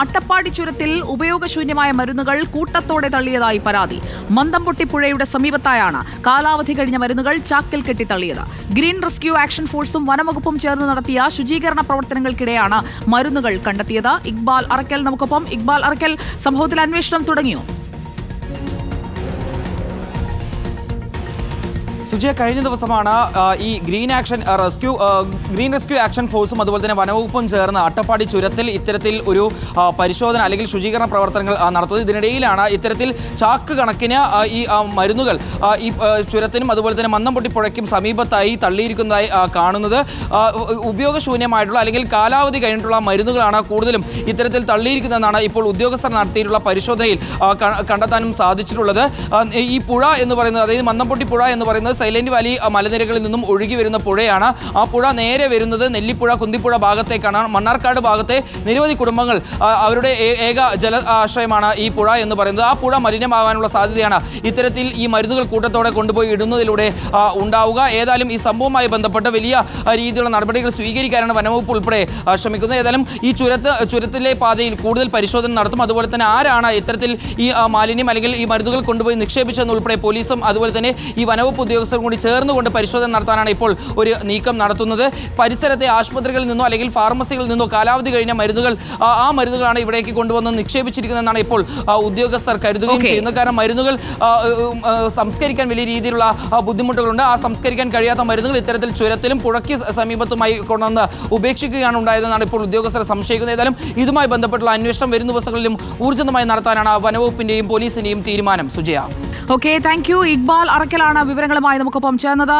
അട്ടപ്പാടി ചുരത്തിൽ ഉപയോഗശൂന്യമായ മരുന്നുകൾ കൂട്ടത്തോടെ തള്ളിയതായി പരാതി. മന്ദംപൊട്ടി പുഴയുടെ സമീപത്തായാണ് കാലാവധി കഴിഞ്ഞ മരുന്നുകൾ ചാക്കിൽ കെട്ടി തള്ളിയത് ഗ്രീൻ റെസ്ക്യൂ ആക്ഷൻ ഫോഴ്സും വനംവകുപ്പും ചേർന്ന് നടത്തിയ ശുചീകരണ പ്രവർത്തനങ്ങൾക്കിടെയാണ് മരുന്നുകൾ കണ്ടെത്തിയത്. ഇക്ബാൽ അറക്കൽ നമുക്കൊപ്പം. ഇക്ബാൽ അറക്കൽ സംഭവത്തിൽ അന്വേഷണം തുടങ്ങിയോ? സുജയ കഴിഞ്ഞ ദിവസമാണ് ഈ green action rescue green rescue action ഫോഴ്സും അതുപോലെ തന്നെ വനവകുപ്പും ചേർന്ന് അട്ടപ്പാടി ചുരത്തിൽ ഇത്തരത്തിൽ ഒരു പരിശോധന അല്ലെങ്കിൽ ശുചീകരണ പ്രവർത്തനങ്ങൾ നടത്തുന്നത്. ഇതിനിടയിലാണ് ഇത്തരത്തിൽ ചാക്ക് കണക്കിന് ഈ മരുന്നുകൾ ഈ ചുരത്തിനും അതുപോലെ തന്നെ മന്നംപൊട്ടി പുഴയ്ക്കും സമീപത്തായി തള്ളിയിരിക്കുന്നതായി കാണുന്നത്. ഉപയോഗശൂന്യമായിട്ടുള്ള അല്ലെങ്കിൽ കാലാവധി കഴിഞ്ഞിട്ടുള്ള മരുന്നുകളാണ് കൂടുതലും ഇത്തരത്തിൽ തള്ളിയിരിക്കുന്നതെന്നാണ് ഇപ്പോൾ ഉദ്യോഗസ്ഥർ നടത്തിയിട്ടുള്ള പരിശോധനയിൽ കണ്ടെത്താനും സാധിച്ചിട്ടുള്ളത്. ഈ പുഴ എന്ന് പറയുന്നത് അതായത് മന്നംപൊട്ടി പുഴ എന്ന് പറയുന്നത് സൈലന്റ് വാലി മലനിരകളിൽ നിന്നും ഒഴുകി വരുന്ന പുഴയാണ്. ആ പുഴ നേരെ വരുന്നത് നെല്ലിപ്പുഴ കുന്തിപ്പുഴ ഭാഗത്തേക്കാണ്. മണ്ണാർക്കാട് ഭാഗത്തെ നിരവധി കുടുംബങ്ങൾ അവരുടെ ഏക ജല ആശ്രയമാണ് ഈ പുഴ എന്ന് പറയുന്നത്. ആ പുഴ മലിനമാകാനുള്ള സാധ്യതയാണ് ഇത്തരത്തിൽ ഈ മരുന്നുകൾ കൂട്ടത്തോടെ കൊണ്ടുപോയി ഇടുന്നതിലൂടെ ഉണ്ടാവുക. ഏതായാലും ഈ സംഭവവുമായി ബന്ധപ്പെട്ട് വലിയ രീതിയിലുള്ള നടപടികൾ സ്വീകരിക്കാനാണ് വനവകുപ്പ് ഉൾപ്പെടെ ശ്രമിക്കുന്നത്. ഏതായാലും ഈ ചുരത്ത് ചുരത്തിലെ പാതയിൽ കൂടുതൽ പരിശോധന നടത്തും. അതുപോലെ തന്നെ ആരാണ് ഇത്തരത്തിൽ ഈ മാലിന്യം അല്ലെങ്കിൽ ഈ മരുന്നുകൾ കൊണ്ടുപോയി നിക്ഷേപിച്ചതെന്നുൾപ്പെടെ പോലീസും അതുപോലെ തന്നെ ഈ വനവകുപ്പ് ഉദ്യോഗസ്ഥരും കൂടി ചേർന്നുകൊണ്ട് പരിശോധന നടത്താനാണ് ഇപ്പോൾ ഒരു നീക്കം നടത്തുന്നത്. പരിസരത്തെ ആശുപത്രികളിൽ നിന്നോ അല്ലെങ്കിൽ ഫാർമസികളിൽ നിന്നോ കാലാവധി കഴിഞ്ഞ മരുന്നുകൾ ആ, മരുന്നുകളാണ് ഇവിടേക്ക് കൊണ്ടുവന്ന് നിക്ഷേപിച്ചിരിക്കുന്നതെന്നാണ് ഇപ്പോൾ ഉദ്യോഗസ്ഥർ കരുതുകയും. ചെയ്യുന്നത്. കാരണം മരുന്നുകൾ സംസ്കരിക്കാൻ വലിയ രീതിയിലുള്ള ബുദ്ധിമുട്ടുകളുണ്ട്. ആ സംസ്കരിക്കാൻ കഴിയാത്ത മരുന്നുകൾ ഇത്തരത്തിൽ ചുരത്തിലും പുഴയ്ക്ക് സമീപത്തുമായി കൊണ്ടുവന്ന് ഉപേക്ഷിക്കുകയാണ് ഉണ്ടായതെന്നാണ് ഇപ്പോൾ ഉദ്യോഗസ്ഥർ സംശയിക്കുന്നത്. ഏതായാലും ഇതുമായി ബന്ധപ്പെട്ടുള്ള അന്വേഷണം വരും ദിവസങ്ങളിലും ഊർജിതമായി നടത്താനാണ് വനവകുപ്പിന്റെയും പോലീസിന്റെയും തീരുമാനം. Sujaya. Okay thank you Iqbal അറക്കലാണ് വിവരങ്ങളുമായി നമുക്കൊപ്പം ചേർന്നത്.